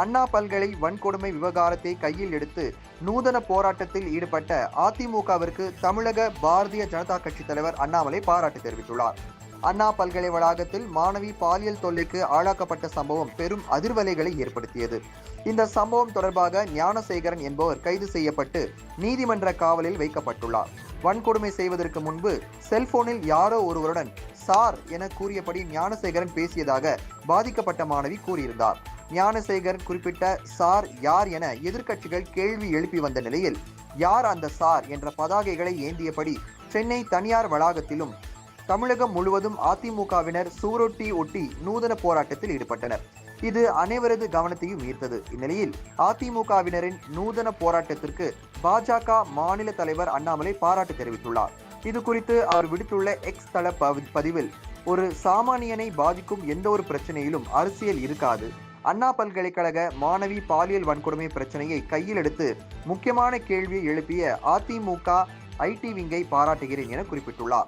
அண்ணா பல்கலை வன்கொடுமை விவகாரத்தை கையில் எடுத்து நூதன போராட்டத்தில் ஈடுபட்ட அதிமுகவிற்கு தமிழக பாரதிய ஜனதா கட்சி தலைவர் அண்ணாமலை பாராட்டு தெரிவித்துள்ளார். அண்ணா பல்கலை வளாகத்தில் மாணவி பாலியல் தொல்லைக்கு ஆளாக்கப்பட்ட சம்பவம் பெரும் அதிர்வலைகளை ஏற்படுத்தியது. இந்த சம்பவம் தொடர்பாக ஞானசேகரன் என்பவர் கைது செய்யப்பட்டு நீதிமன்ற காவலில் வைக்கப்பட்டுள்ளார். வன்கொடுமை செய்வதற்கு முன்பு செல்போனில் யாரோ ஒருவருடன் சார் என கூறியபடி ஞானசேகரன் பேசியதாக பாதிக்கப்பட்ட மாணவி கூறியிருந்தார். ஞானசேகர் குறிப்பிட்ட சார் யார் என எதிர்க்கட்சிகள் கேள்வி எழுப்பி வந்த நிலையில் யார் அந்த சார் என்ற பதாகைகளை ஏந்தியபடி சென்னை தனியார் வளாகத்திலும் தமிழகம் முழுவதும் அதிமுகவினர் சூரொட்டி ஒட்டி நூதன போராட்டத்தில் ஈடுபட்டனர். இது அனைவரது கவனத்தையும் ஈர்த்தது. இந்நிலையில் அதிமுகவினரின் நூதன போராட்டத்திற்கு பாஜக மாநில தலைவர் அண்ணாமலை பாராட்டு தெரிவித்துள்ளார். இது குறித்து அவர் விடுத்துள்ள எக்ஸ் தள பதி- பதிவில் ஒரு சாமானியனை பாதிக்கும் எந்த ஒரு பிரச்சனையிலும் அரசியல் இருக்காது. அண்ணா பல்கலைக்கழக மாணவி பாலியல் வன்கொடுமை பிரச்சனையை கையில் எடுத்து முக்கியமான கேள்வியை எழுப்பிய அதிமுக ஐடி விங்கை பாராட்டுகிறேன் என குறிப்பிட்டுள்ளார்.